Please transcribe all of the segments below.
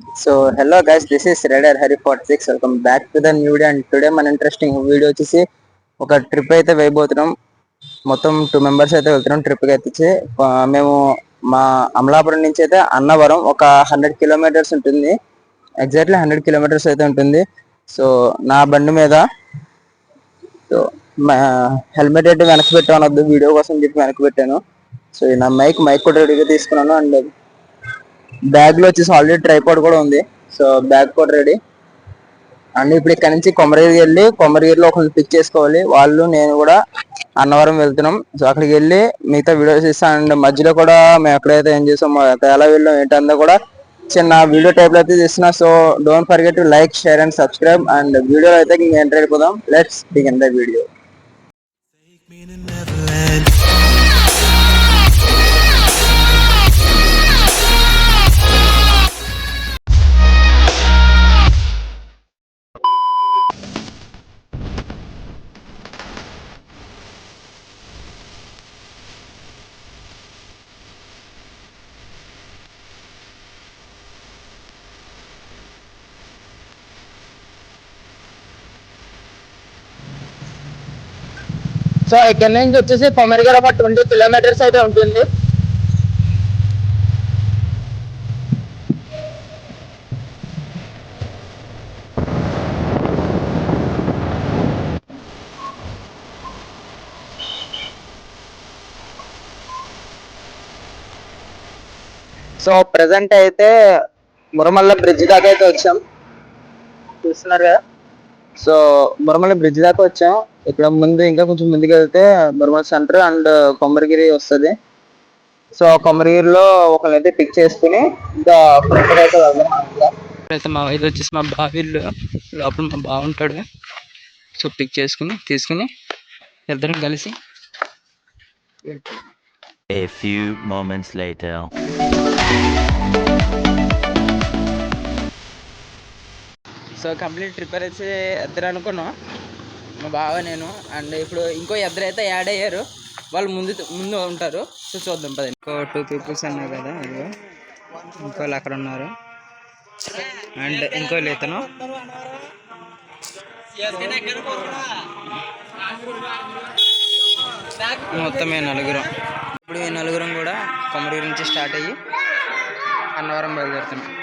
So hello guys this is rider Hari part six welcome back to the new video and today మన interesting video వచ్చేసి ఒక trip అయితే వేయబోతున్నాం. మొత్తం two members అయితే వెళ్తున్నాం ట్రిప్కి అయితే మేము మా అమలాపురం నుంచి అయితే అన్నవరం ఒక హండ్రెడ్ కిలోమీటర్స్ ఉంటుంది. ఎగ్జాక్ట్లీ హండ్రెడ్ కిలోమీటర్స్ అయితే ఉంటుంది. సో నా బండి మీద సో హెల్మెట్ అయితే వెనక్కి పెట్టాను వద్దు వీడియో కోసం చెప్పి వెనక్కి పెట్టాను. సో నా మైక్ మైక్ కూడా రెడీగా తీసుకున్నాను. అండ్ బ్యాగ్లో వచ్చేసి ఆల్రెడీ ట్రైపాడ్ కూడా ఉంది. సో బ్యాగ్ కూడా రెడీ. అండ్ ఇప్పుడు ఇక్కడ నుంచి కొమరగిరి వెళ్ళి కొమరగిరిలో ఒకరిని పిక్ చేసుకోవాలి. వాళ్ళు నేను కూడా అన్నవరం వెళ్తున్నాం. సో అక్కడికి వెళ్ళి మిగతా వీడియోస్ ఇస్తాను అండ్ మధ్యలో కూడా మేము ఎక్కడైతే ఏం చేసాం ఎలా వెళ్ళాం ఏంటంతా కూడా చిన్న వీడియో టైప్లో అయితే చేస్తున్నా so don't forget to like share and subscribe and video అయితే ఎంటర్ అయిపోదాం. Let's begin the video so ఇక్కడ నుంచి వచ్చేసి కొమరగిరి ఒక ట్వంటీ కిలోమీటర్స్ అయితే ఉంటుంది. సో ప్రెసెంట్ అయితే మురమల్ల బ్రిడ్జ్ దాకా అయితే వచ్చాం. చూస్తున్నారు కదా? సో మురమల్ల బ్రిడ్జ్ దాకా వచ్చాం ఇక్కడ ముందు ఇంకా కొంచెం ముందుకు వెళ్తే మురమల్ల సెంటర్ అండ్ కొమరగిరి వస్తది సో కొమరగిరిలో ఒకరినైతే పిక్ చేసుకుని ఇంకా ఫ్రంట్ అయితే వెళ్దాం. అయితే మా ఇది వచ్చేసి మా బావిల్లో లోపల మా బావ ఉంటాడు సో పిక్ చేసుకుని తీసుకుని ఇద్దరం కలిసి A few moments later. So complete prepare అయితే ఇద్దరు అనుకున్నాం మా బావ నేను అండ్ ఇప్పుడు ఇంకో ఇద్దరు అయితే యాడ్ అయ్యారు. వాళ్ళు ముందు ముందు ఉంటారు. సో చూద్దాం పదండి. ఇంకో టూ పీపుల్స్ అన్నారు కదా ఇదిగో ఇంకోళ్ళు అక్కడ ఉన్నారు. అండ్ ఇంకో ఇతను. మొత్తం నలుగురం. ఇప్పుడు ఈ నలుగురం కూడా కొమరి నుంచి స్టార్ట్ అయ్యి అన్నవరం బయలుదేరుతున్నాం.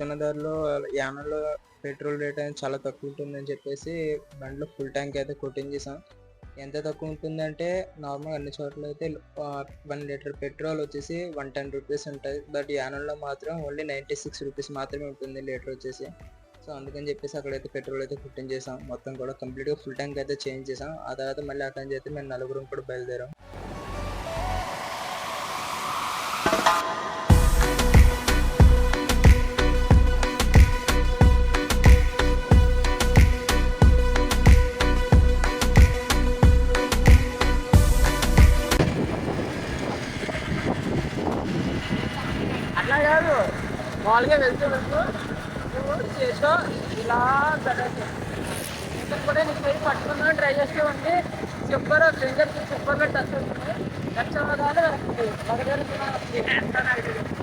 వెళ్తున్న దారిలో యానంలో పెట్రోల్ రేట్ అనేది చాలా తక్కువ ఉంటుందని చెప్పేసి బండ్లో ఫుల్ ట్యాంక్ అయితే కొట్టించేసాం ఎంత తక్కువ ఉంటుందంటే నార్మల్ అన్ని చోట్ల అయితే వన్ లీటర్ పెట్రోల్ వచ్చేసి వన్ టెన్ రూపీస్ ఉంటుంది బట్ యానంలో మాత్రం ఓన్లీ నైంటీ సిక్స్ రూపీస్ మాత్రమే ఉంటుంది లీటర్ వచ్చేసి. సో అందుకని చెప్పేసి అక్కడైతే పెట్రోల్ అయితే కొట్టించేసాం మొత్తం కూడా కంప్లీట్గా ఫుల్ ట్యాంక్ అయితే చేంజ్ చేసాం ఆ తర్వాత మళ్ళీ అక్కడి నుంచి అయితే మేము నలుగురం కూడా బయలుదేరాం. మామూలుగా వెళ్తూ వెళ్తూ నువ్వు చేసో ఇలా పెట్టచ్చు ఇక్కడ కూడా నీకు పోయి పట్టుకున్నా ట్రై చేస్తూ ఉంటే చెప్పర్ ఫింగర్ చెప్పర్ పెట్టి వస్తుంది లక్షణాలు అప్పుడు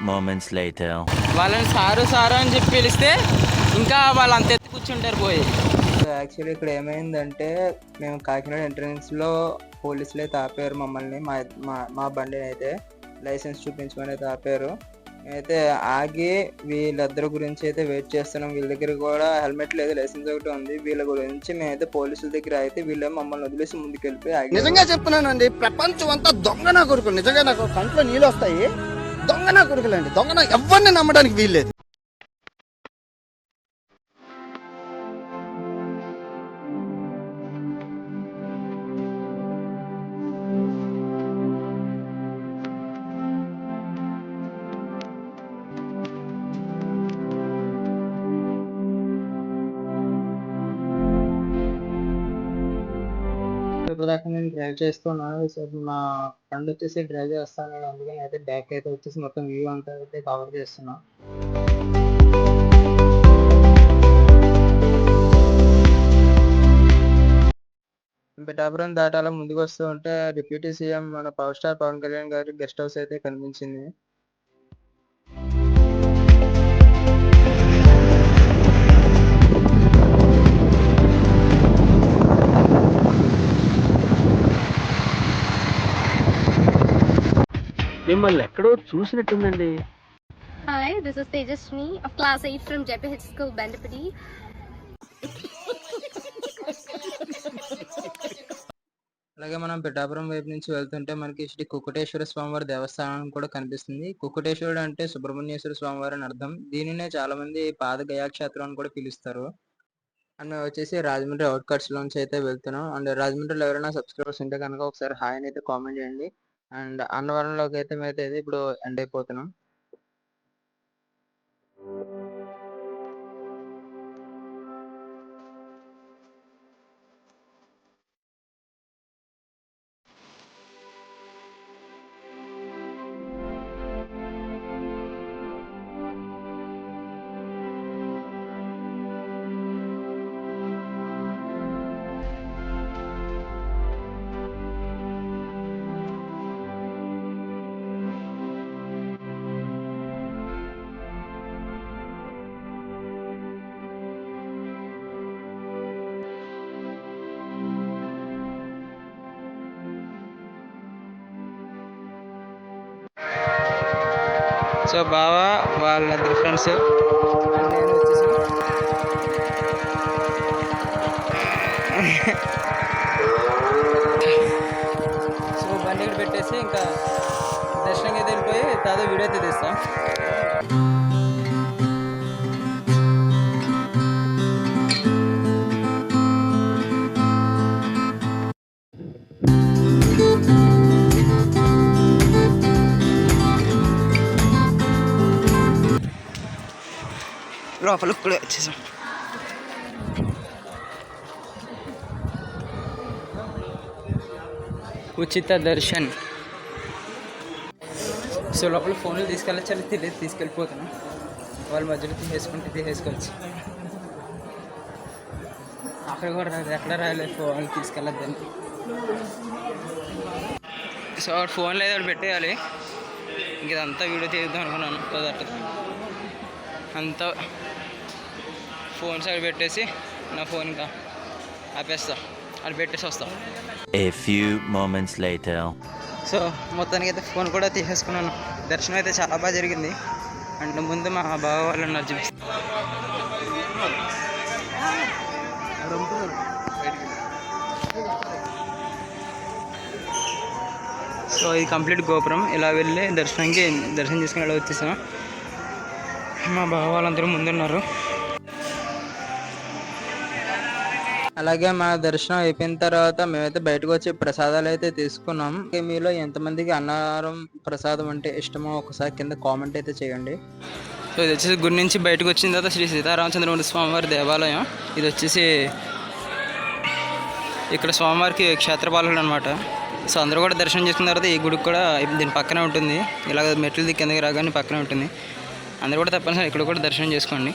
moments later. వాళ్ళని సారు సారు అని చెప్పి పిలిస్తే ఇంకా వాళ్ళు అంత ఎత్తి కూర్చుంటారు పోయి. యాక్చువల్లీ ఇక్కడ ఏమైందంటే మేము కాకినాడ ఎంట్రన్స్లో పోలీసులు అయితే ఆపారు మమ్మల్ని మా మా- మా బండిని అయితే లైసెన్స్ చూపించమని ఆపారు అయితే ఆగి వీళ్ళిద్దరి గురించి అయితే వెయిట్ చేస్తున్నాం. వీళ్ళ దగ్గర కూడా హెల్మెట్ లేదు లైసెన్స్ ఒకటి ఉంది. వీళ్ళ గురించి మేమైతే పోలీసుల దగ్గర అయితే వీళ్ళే మమ్మల్ని వదిలేసి ముందుకు వెళ్ళిపోయి ఆగి నిజంగా చెప్తున్నానండి ప్రపంచం అంతా దొంగ నా కొడుకులు. నిజంగా నాకు కంట్లో నీళ్ళు వస్తాయి. దొంగన కొడుకులండి? దొంగ ఎవరిని నమ్మడానికి వీల్లేదు. ఇప్పుడు దాకా నేను డ్రైవ్ చేస్తున్నాను సో మా ఫ్రెండ్ వచ్చేసి డ్రైవ్ చేస్తాను అందుకని అయితే బ్యాక్ అయితే వచ్చేసి మొత్తం వ్యూ అంతా అయితే కవర్ చేస్తున్నా. పిఠాపురం దాటాల ముందుకు వస్తూ ఉంటే డిప్యూటీ సీఎం మన పవర్ స్టార్ పవన్ కళ్యాణ్ గారి గెస్ట్ హౌస్ అయితే కనిపించింది. మిమ్మల్ని ఎక్కడో చూసినట్టుందండి. Hi, this is Tejaswini of Class 8 from JPH School, Bandipati. అలాగే మనం పిఠాపురం వైపు నుంచి వెళ్తుంటే మనకి శ్రీ కుక్కటేశ్వర స్వామివారి దేవస్థానం కూడా కనిపిస్తుంది. కుక్కటేశ్వరుడు అంటే సుబ్రహ్మణ్యేశ్వర స్వామివారి అని అర్థం. దీనినే చాలా మంది పాద గయాక్షేత్రం అని కూడా పిలుస్తారు. అండ్ వచ్చేసి రాజమండ్రి అవుట్ కట్స్ లోంచి అయితే వెళ్తున్నాం. అండ్ రాజమండ్రిలో ఎవరైనా సబ్స్క్రైబర్స్ ఉంటే కనుక ఒకసారి హాయ్ అని అయితే కామెంట్ చేయండి. అండ్ అన్నవరంలోకి అయితే మేము అయితే ఇప్పుడు ఎండ్ అయిపోతున్నాం. సో బావా వాళ్ళ ఫ్రెండ్స్ నేను వచ్చేసి సో బండి ఇక్కడ పెట్టేసి ఇంకా దర్శనం అయితే వెళ్ళిపోయి తాదో వీడియో అయితే తీస్తాం. లోపలికి కూడా వచ్చేసాం ఉచిత దర్శన్ సో లోపల ఫోన్లు తీసుకెళ్ళచ్చు తెలియదు తీసుకెళ్ళిపోతున్నాం వాళ్ళ మధ్యలో తీసేసుకుంటే తీసేసుకోవచ్చు. అక్కడ కూడా రాదు ఎక్కడ రాయలేదు ఫోన్లు తీసుకెళ్ళద్దని. సో అక్కడ ఫోన్లో ఏదో ఒకటి పెట్టేయాలి. ఇంక ఇదంతా వీడియో తీద్దాం అనుకున్నాను కుదరదు అంతా ఫోన్ సైడ్ పెట్టేసి నా ఫోన్ ఇంకా ఆపేస్తా. అది పెట్టేసి వస్తా. A few moments later. So మొత్తానికి అయితే ఫోన్ కూడా తీసేసుకున్నాను. దర్శనం అయితే చాలా బాగా జరిగింది. అండ్ ముందు మా బావ వాళ్ళు ఉన్నారు చూపిస్తా సో ఇది కంప్లీట్ గోపురం. ఇలా వెళ్ళి దర్శనానికి దర్శనం చేసుకుని ఇలా వచ్చేసాం మా బావ వాళ్ళందరూ ముందున్నారు. అలాగే మా దర్శనం అయిపోయిన తర్వాత మేమైతే బయటకు వచ్చి ప్రసాదాలు అయితే తీసుకున్నాం. మీలో ఎంతమందికి అన్నారం ప్రసాదం అంటే ఇష్టమో ఒకసారి కింద కామెంట్ అయితే చేయండి. సో ఇది వచ్చేసి గుడి నుంచి బయటకు వచ్చిన తర్వాత శ్రీ సీతారామచంద్రమూర్తి స్వామివారి దేవాలయం. ఇది వచ్చేసి ఇక్కడ స్వామివారికి క్షేత్రపాలకుడు అనమాట సో అందరూ కూడా దర్శనం చేసుకున్న తర్వాత ఈ గుడికి కూడా దీని పక్కనే ఉంటుంది. ఇలాగ మెట్లు దిక్కు కిందకి రాగానే పక్కనే ఉంటుంది. అందరూ కూడా తప్పనిసరి ఇక్కడ కూడా దర్శనం చేసుకోండి.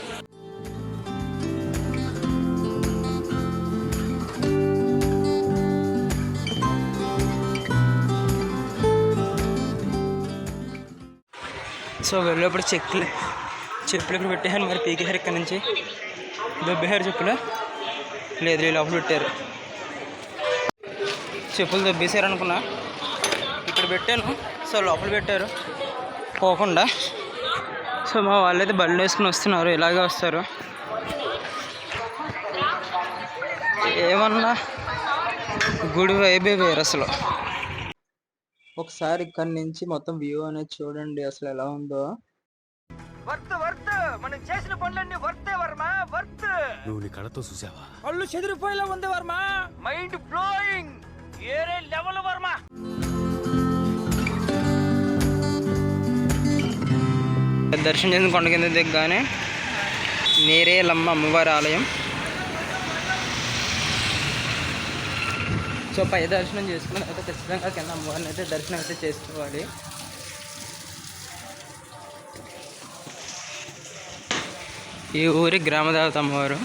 సో వెళ్ళేప్పుడు చెప్పులు చెప్పులు ఇక్కడ పెట్టేసారు మరి పీకేశారు ఇక్కడ నుంచి. దొబ్బేశారు చెప్పులు. లేదు ఈ లోపల పెట్టారు. చెప్పులు దొబ్బేశారు అనుకున్నా. ఇక్కడ పెట్టాను. సో లోపల పెట్టారు. పోకుండా. సో మా వాళ్ళైతే బళ్ళు వేసుకుని వస్తున్నారు. ఇలాగే వస్తారు. ఏమన్నా గుడి వైబే వేరు అసలు. ఒకసారి ఇక్కడ నుంచి మొత్తం వ్యూ అనేది చూడండి అసలు ఎలా ఉందో. Worth worth! మనం చేసిన పనులన్నీ వర్తే వర్మ వర్త్! నువ్వు నీ కళ్ళతో చూసావా? పళ్ళు చెదిరిపోయేలా ఉంది వర్మ! Mind blowing! ఏరే లెవెల్ వర్మ! దర్శనం చేసిన కొండ కింద దిగ్గానే నేరేలమ్మ అమ్మవారి ఆలయం. సో పై దర్శనం చేసుకున్న తర్వాత ఖచ్చితంగా కింద అమ్మవారిని అయితే దర్శనం అయితే చేసుకోవాలి. ఈ ఊరి గ్రామదేవత అమ్మవారు.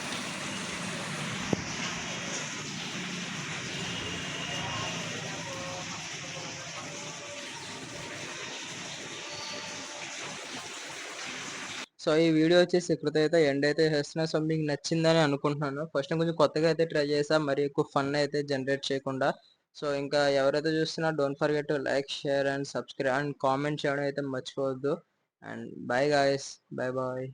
సో ఈ వీడియో వచ్చేసి ఇక్కడితో అయితే ఎండ్ అయితే చేస్తున్నా. సో మీకు నచ్చిందని అనుకుంటున్నాను. ఫస్ట్ కొంచెం కొత్తగా అయితే ట్రై చేసా. మరి ఎక్కువ ఫన్ అయితే జనరేట్ చేయకుండా. సో ఇంకా ఎవరైతే చూస్తున్నా don't forget to like share and subscribe and comment చేయడం అయితే మర్చిపోవద్దు. And bye guys bye bye